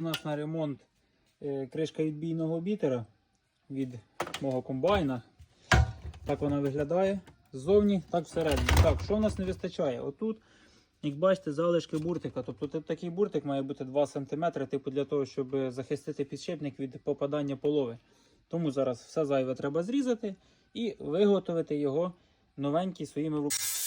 У нас на ремонт е, кришка відбійного бітера від мого комбайна. Так вона виглядає. Ззовні, так всередині. Так, що в нас не вистачає? Отут, як бачите, залишки буртика. Тобто такий буртик має бути 2 см, типу для того, щоб захистити підшипник від попадання полови. Тому зараз все зайве треба зрізати і виготовити його новенький своїми руками.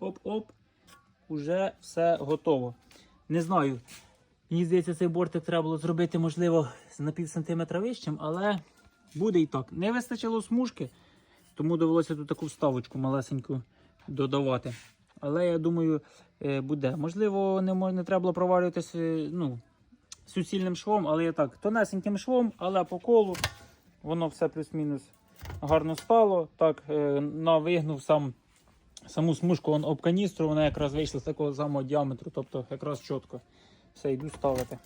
Оп-оп, уже все готово. Не знаю. Мені здається, цей бортик треба було зробити, можливо, на пів сантиметра вищим, але буде і так. Не вистачило смужки, тому довелося тут таку вставочку малесеньку додавати. Але я думаю, е, буде. Можливо, не, не треба було проварюватися ну, суцільним швом, але я так, тонесеньким швом, але по колу воно все плюс-мінус гарно стало. Так, е, навигнув сам саму смужку об каністру, вона якраз вийшла з такого самого діаметру, тобто якраз чітко. Все, йду ставити.